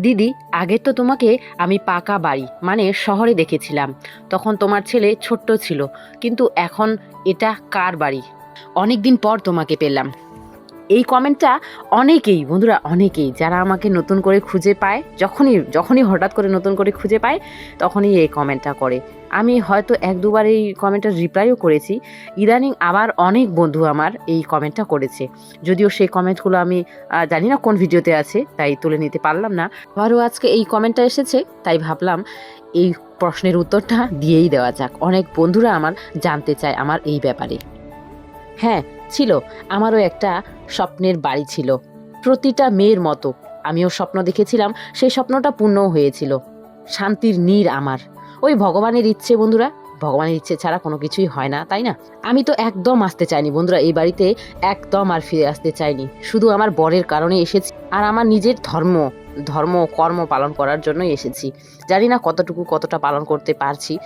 দিদি, আগে তো তোমাকে আমি পাকা বাড়ি মানে শহরে দেখেছিলাম। তখন তোমার ছেলে ছোট্ট ছিল, কিন্তু এখন এটা কার বাড়ি? অনেক দিন পর তোমাকে পেলাম। এই কমেন্টটা অনেকেই, বন্ধুরা অনেকেই, যারা আমাকে নতুন করে খুঁজে পায়, যখনই যখনই হঠাৎ করে নতুন করে খুঁজে পায়, তখনই এই কমেন্টটা করে। আমি হয়তো এক দুবার এই কমেন্টটা রিপ্লাইও করেছি। ইদানিং আবার অনেক বন্ধু আমার এই কমেন্টটা করেছে। যদিও সেই কমেন্টগুলো আমি জানি না কোন ভিডিওতে আছে, তাই তুলে নিতে পারলাম না। আবারও আজকে এই কমেন্টটা এসেছে, তাই ভাবলাম এই প্রশ্নের উত্তরটা দিয়েই দেওয়া যাক। অনেক বন্ধুরা আমার জানতে চায় আমার এই ব্যাপারে। হ্যাঁ ছিল। আমারও একটা স্বপ্নের বাড়ি ছিল। প্রতিটা মেয়ের মতো। আমিও স্বপ্ন দেখেছিলাম, সেই স্বপ্নটা পূর্ণও হয়েছিল। শান্তির নীর আমার। ওই ভগবানের ইচ্ছে, বন্ধুরা। ভগবানের ইচ্ছে ছাড়া কোনো কিছুই হয় না, তাই না? আমি তো একদম আসতে চাইনি, বন্ধুরা। এই বাড়িতে একদম আর ফিরে আসতে চাইনি। শুধু আমার বরের কারণে এসেছি আর আমার নিজের ধর্ম ধর্ম কর্ম পালন করার জন্যই এসেছি। জানি না কতটুকু, কতটা পালন করতে পারছি,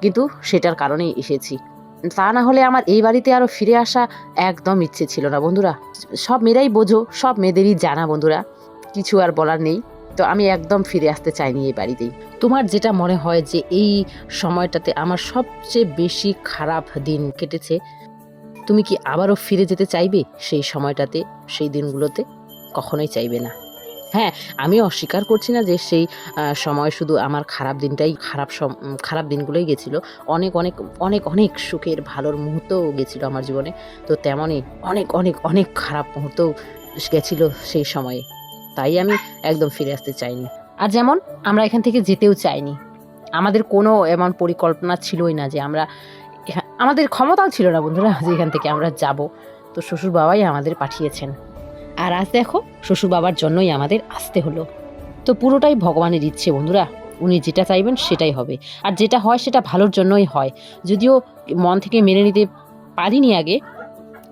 কিন্তু সেটার কারণেই এসেছি। তা না হলে আমার এই বাড়িতে আরও ফিরে আসা একদম ইচ্ছে ছিল না, বন্ধুরা। সব মেয়েরাই বোঝো, সব মেয়েদেরই জানা, বন্ধুরা। কিছু আর বলার নেই। তো আমি একদম ফিরে আসতে চাইনি এই বাড়িতেই। তোমার যেটা মনে হয় যে এই সময়টাতে আমার সবচেয়ে বেশি খারাপ দিন কেটেছে, তুমি কি আবারও ফিরে যেতে চাইবে সেই সময়টাতে, সেই দিনগুলোতে? কখনোই চাইবে না। হ্যাঁ আমি অস্বীকার করছি না যে সেই সময় শুধু আমার খারাপ দিনটাই, খারাপ খারাপ দিনগুলোই গেছিল। অনেক অনেক অনেক অনেক সুখের, ভালোর মুহূর্তও গেছিল আমার জীবনে। তো তেমনই অনেক অনেক অনেক খারাপ মুহূর্তও গেছিল সেই সময়ে। তাই আমি একদম ফিরে আসতে চাইনি। আর যেমন, আমরা এখান থেকে যেতেও চাইনি। আমাদের কোনো এমন পরিকল্পনা ছিলই না যে আমরা আমাদের ক্ষমতাও ছিল না বন্ধুরা যে এখান থেকে আমরা যাব। তো শ্বশুর বাবাই আমাদের পাঠিয়েছেন। আর আজ দেখো শ্বশুর বাবার জন্যই আমাদের আসতে হলো। তো পুরোটাই ভগবানের ইচ্ছে বন্ধুরা। উনি যেটা চাইবেন সেটাই হবে। আর যেটা হয় সেটা ভালোর জন্যই হয়। যদিও মন থেকে মেনে নিতে পারিনি আগে,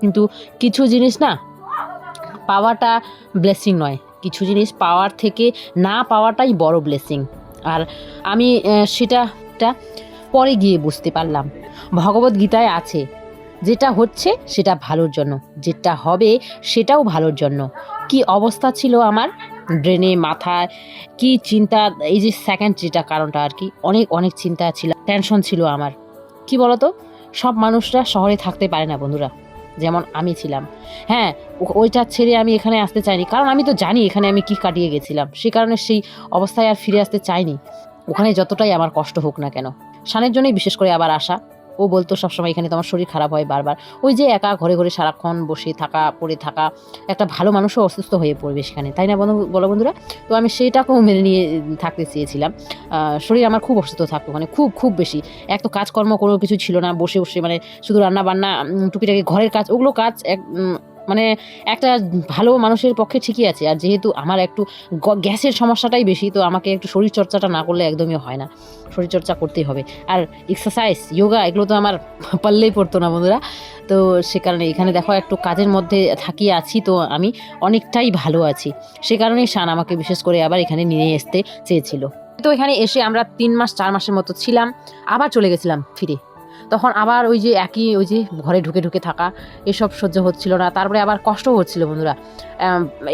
কিন্তু কিছু জিনিস না, পাওয়াটা ব্লেসিং নয়। কিছু জিনিস পাওয়ার থেকে না পাওয়াটাই বড় ব্লেসিং আর আমি আহ, সেটা পরে গিয়ে বুঝতে পারলাম। ভগবত গীতায় আছে যেটা হচ্ছে সেটা ভালোর জন্য যেটা হবে সেটাও ভালোর জন্য। কি অবস্থা ছিল আমার? ব্রেনে মাথায় কি চিন্তা এই যে সেকেন্ড যেটা কারণটা আর কি অনেক অনেক চিন্তা ছিল টেনশন ছিল আমার। কি বলতো? সব মানুষরা শহরে থাকতে পারে না বন্ধুরা। যেমন আমি ছিলাম। হ্যাঁ ওইটা ছেড়ে আমি এখানে আসতে চাইনি। কারণ আমি তো জানি এখানে আমি কি কাটিয়ে গেছিলাম। সে কারণে সেই অবস্থায় আর ফিরে আসতে চাইনি। ওখানে যতটাই আমার কষ্ট হোক না কেন। সানের জন্যই বিশেষ করে আবার আসা। ও বলতো সবসময় এখানে তোমার শরীর খারাপ হয় বারবার। ওই যে একা ঘরে ঘরে সারাক্ষণ বসে থাকা, পড়ে থাকা, একটা ভালো মানুষও অসুস্থ হয়ে পড়বে সেখানে। তাই না বন্ধু? বলো বন্ধুরা? তো আমি সেইটাকেও মেনে নিয়ে থাকতে চেয়েছিলাম। শরীর আমার খুব অসুস্থ থাকতো মানে খুব খুব বেশি। এক তো কাজকর্ম কোনো কিছু ছিল না, বসে বসে মানে শুধু রান্না বান্না টুকিটাকি ঘরের কাজ, ওগুলো কাজ এক মানে একটা ভালো মানুষের পক্ষে ঠিকই আছে। আর যেহেতু আমার একটু গ্যাসের সমস্যাটাই বেশি, তো আমাকে একটু শরীরচর্চাটা না করলে একদমই হয় না। শরীরচর্চা করতেই হবে। আর এক্সারসাইজ যোগা এগুলো তো আমার পারলেই পড়তো না বন্ধুরা। তো সে কারণে এখানে দেখো একটু কাজের মধ্যে থাকি আছি, তো আমি অনেকটাই ভালো আছি। সে কারণেই শান আমাকে বিশেষ করে আবার এখানে নিয়ে আসতে চেয়েছিল। তো এখানে এসে আমরা তিন মাস, চার মাসের মতো ছিলাম। আবার চলে গেছিলাম ফিরে। তখন আবার ওই যে একই ওই যে ঘরে ঢুকে ঢুকে থাকা, এসব সহ্য হচ্ছিল না। তারপরে আবার কষ্টও হচ্ছিল বন্ধুরা।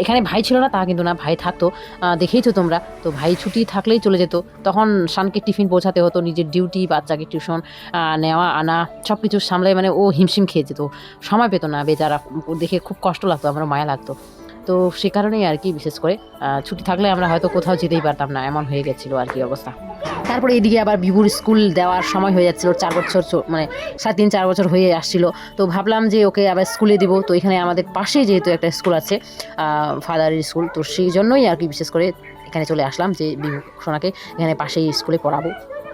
এখানে ভাই ছিল না, তা কিন্তু না, ভাই থাকতো। দেখেইছো তোমরা। তো ভাই ছুটি থাকলেই চলে যেত। তখন শানকে টিফিন পৌঁছাতে হতো, নিজের ডিউটি, বাচ্চাকে টিউশন নেওয়া, আনা সব কিছু সামলাই মানে ও হিমশিম খেয়ে যেত। সময় পেতো না বেচারা, দেখে খুব কষ্ট লাগতো আমার মায়া লাগতো। তো সে কারণেই আর কি বিশেষ করে ছুটি থাকলে আমরা হয়তো কোথাও যেতেই পারতাম না এমন হয়ে গেছিল আর কি অবস্থা। তারপরে এদিকে আবার বিভুর স্কুল দেওয়ার সময় হয়ে যাচ্ছিল চার বছর মানে সাড়ে তিন চার বছর হয়ে আসছিল। তো ভাবলাম যে ওকে আবার স্কুলে দিব। তো এখানে আমাদের পাশে যেহেতু একটা স্কুল আছে ফাদারের স্কুল তো সেই জন্যই আর কি বিশেষ করে এখানে চলে আসলাম যে বিভু সোনাকে এখানে পাশেই স্কুলে পড়াবো।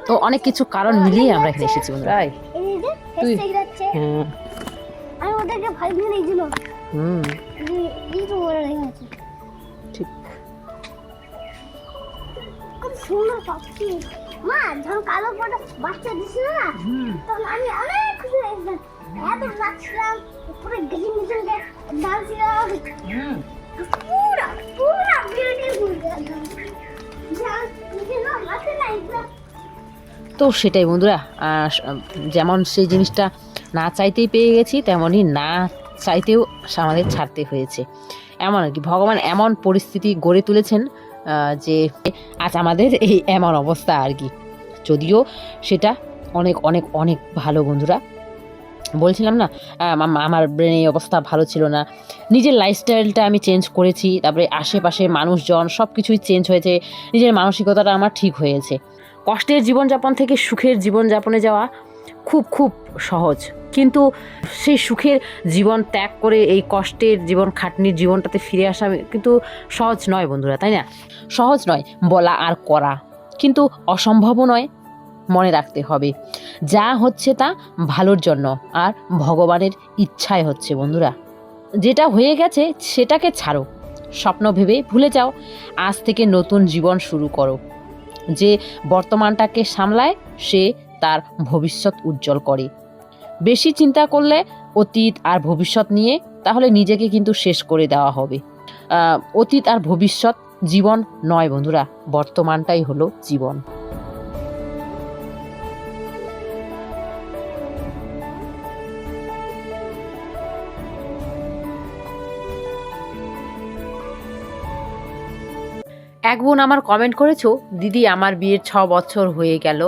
তো অনেক কিছু কারণ মিলিয়ে আমরা এখানে এসেছি বন্ধুরা। তুই- হ্যাঁ। হুম। মা কালো বাচ্চা দিছিল না তখন আমি অনেক খুশি হয়েছিলাম এত নাচছিলাম পুরা তো সেটাই বন্ধুরা যেমন সেই জিনিসটা না চাইতেই পেয়ে গেছি, তেমনই না চাইতেও আমাদের ছাড়তে হয়েছে। এমন আর কি, ভগবান এমন পরিস্থিতি গড়ে তুলেছেন যে আজ আমাদের এই এমন অবস্থা আর কি। যদিও সেটা অনেক অনেক অনেক ভালো বন্ধুরা। বলছিলাম না আম- আম- আমার ব্রেনে অবস্থা ভালো ছিল না। নিজের লাইফস্টাইলটা আমি চেঞ্জ করেছি, তারপরে আশেপাশে মানুষজন সব কিছুই চেঞ্জ হয়েছে, নিজের মানসিকতাটা আমার ঠিক হয়েছে। কষ্টের জীবনযাপন থেকে সুখের জীবনযাপনে যাওয়া খুব খুব সহজ। কিন্তু সেই সুখের জীবন ত্যাগ করে, এই কষ্টের জীবন খাটনির জীবনটাতে ফিরে আসা কিন্তু সহজ নয় বন্ধুরা, তাই না? সহজ নয়, বলা আর করা। কিন্তু অসম্ভবও নয়, মনে রাখতে হবে। যা হচ্ছে তা ভালোর জন্য, আর ভগবানের ইচ্ছায় হচ্ছে বন্ধুরা। যেটা হয়ে গেছে, সেটাকে ছাড়ো। স্বপ্ন ভেবে ভুলে যাও, আজ থেকে নতুন জীবন শুরু করো। যে বর্তমানটাকে সামলায়, সে তার ভবিষ্যৎ উজ্জ্বল করে। বেশি চিন্তা করলে অতীত আর ভবিষ্যৎ নিয়ে তাহলে নিজেকে কিন্তু শেষ করে দেওয়া হবে। অতীত আর ভবিষ্যৎ জীবন নয় বন্ধুরা, বর্তমানটাই হলো জীবন। এক বোন আমার কমেন্ট করেছ, দিদি, আমার বিয়ের ছ বছর হয়ে গেল।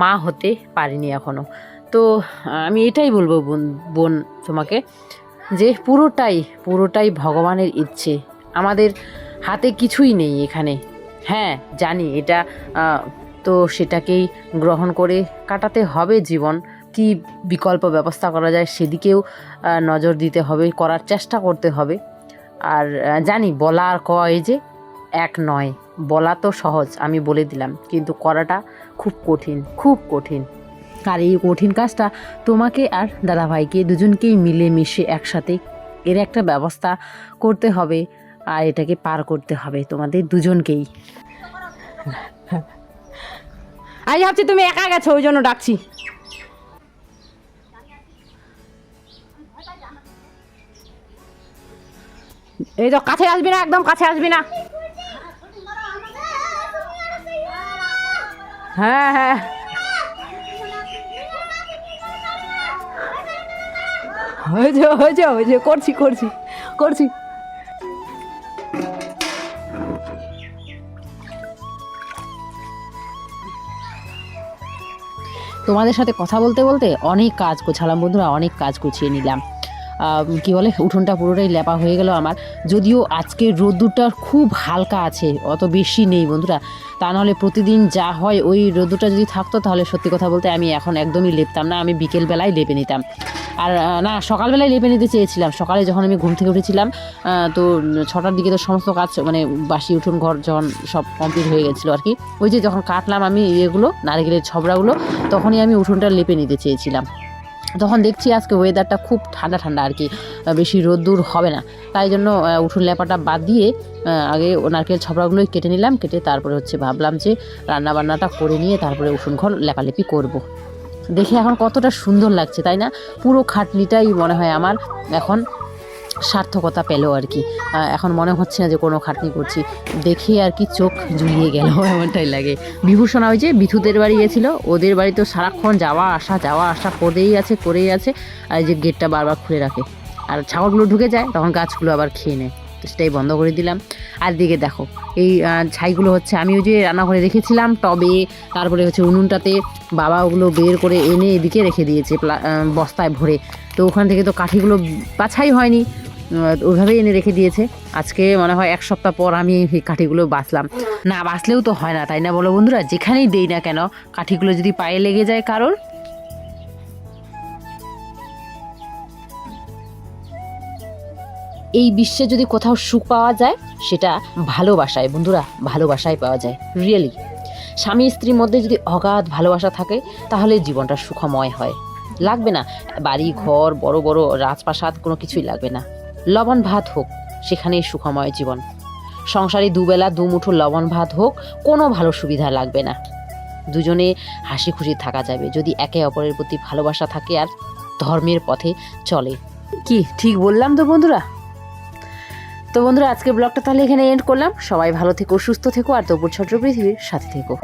মা হতে পারিনি এখনও তো আমি এটাই বলব বোন বোন তোমাকে যে পুরোটাই পুরোটাই ভগবানের ইচ্ছে। আমাদের হাতে কিছুই নেই এখানে। হ্যাঁ জানি এটা তো সেটাকেই গ্রহণ করে কাটাতে হবে জীবন। কি বিকল্প ব্যবস্থা করা যায় সেদিকেও নজর দিতে হবে, করার চেষ্টা করতে হবে। আর জানি বলা আর কয় যে এক নয়। বলা তো সহজ, আমি বলে দিলাম, কিন্তু করাটা খুব কঠিন খুব কঠিন। আর এই কঠিন কাজটা তোমাকে আর দাদাভাইকে দুজনকেই মিলে মিশে একসাথে এর একটা ব্যবস্থা করতে হবে, আর এটাকে পার করতে হবে তোমাদের দুজনকেই। আমি ভাবছি তুমি একা গেছো, ওই জন্য ডাকছি। এই তো কাছে আসবি না, একদম কাছে আসবি না। হ্যাঁ হ্যাঁ। হয়েছে হয়েছে হয়েছে। করছি করছি করছি। তোমাদের সাথে কথা বলতে বলতে অনেক কাজ গোছালাম বন্ধুরা, অনেক কাজ গুছিয়ে নিলাম। কি বলে, উঠোনটা পুরোটাই লেপা হয়ে গেল আমার। যদিও আজকের রোদ্দুরটা খুব হালকা আছে, অত বেশি নেই বন্ধুরা। তা নাহলে প্রতিদিন যা হয় ওই রোদ্দুরটা যদি থাকতো, তাহলে সত্যি কথা বলতে আমি এখন একদমই লেপতাম না, আমি বিকেলবেলায় লেপে নিতাম। আর না, সকালবেলায় লেপে নিতে চেয়েছিলাম। সকালে যখন আমি ঘুম থেকে উঠেছিলাম তো ছটার দিকে তো সমস্ত কাজ মানে বাসি, উঠোন, ঘর যখন সব কমপ্লিট হয়ে গেছিল আর কি, ওই যে যখন কাটলাম আমি ইয়েগুলো, নারকেলের ছবড়াগুলো, তখনই আমি উঠোনটা লেপে নিতে চেয়েছিলাম। তখন দেখছি আজকে ওয়েদারটা খুব ঠান্ডা ঠান্ডা আর কি বেশি রোদ্দুর হবে না তাই জন্য উঠুন লেপাটা বাদ দিয়ে আগে নারকেল ছপড়াগুলোই কেটে নিলাম, কেটে তারপরে হচ্ছে ভাবলাম যে রান্নাবান্নাটা করে নিয়ে তারপরে উঠুন ঘর লেপালেপি করব। দেখে এখন কতটা সুন্দর লাগছে, তাই না পুরো খাটনিটাই মনে হয় আমার এখন সার্থকতা পেল আর কি। এখন মনে হচ্ছে না যে কোনো খাটনি করছি। দেখে আর কি চোখ জুড়িয়ে গেল, এমনটাই লাগে। বিভূষণা ওই যে বিথুদের বাড়ি গেছিল ওদের বাড়ি তো সারাক্ষণ যাওয়া আসা যাওয়া আসা করেই আছে করেই আছে। আর যে গেটটা বারবার খুলে রাখে। আর ছাগলগুলো ঢুকে যায়, তখন গাছগুলো আবার খেয়ে নেয়। তো সেটাই বন্ধ করে দিলাম। আর দিকে দেখো, এই ছাইগুলো হচ্ছে, আমি ওই যে রান্নাঘরে রেখেছিলাম টবে, তারপরে হচ্ছে উনুনটাতে বাবা ওগুলো বের করে এনে এদিকে রেখে দিয়েছে বস্তায় ভরে। তো ওখান থেকে তো কাঠিগুলো বাছাই হয়নি ওইভাবেই এনে রেখে দিয়েছে। আজকে মনে হয় এক সপ্তাহ পর আমি এই কাঠিগুলো বাছলাম। না বাঁচলেও তো হয় না, তাই না বলো বন্ধুরা? যেখানেই দেই না কেন, কাঠিগুলো যদি পায়ে লেগে যায় কারোর এই বিশ্বে যদি কোথাও সুখ পাওয়া যায়, সেটা ভালোবাসায়, বন্ধুরা, ভালোবাসায় পাওয়া যায় রিয়েলি স্বামী স্ত্রীর মধ্যে যদি অগাধ ভালোবাসা থাকে, তাহলে জীবনটা সুখময় হয়। লাগবে না, বাড়ি, ঘর, বড় বড় রাজপ্রাসাদ, কোনো কিছুই লাগবে না। লবণ ভাত হোক, সেখানেই সুখময় জীবন। সংসারে দুবেলা, দুমুঠো লবণ ভাত হোক, কোনো ভালো সুবিধা লাগবে না। দুজনে হাসি খুশি থাকা যাবে, যদি একে অপরের প্রতি ভালোবাসা থাকে আর ধর্মের পথে চলে। কি, ঠিক বললাম তো বন্ধুরা? তো বন্ধুরা আজকে ব্লগটা তাহলে এখানে এন্ড করলাম। সবাই ভালো থেকো, সুস্থ থেকো, আর তবুর ছত্র পৃথিবীর সাথে থেকো।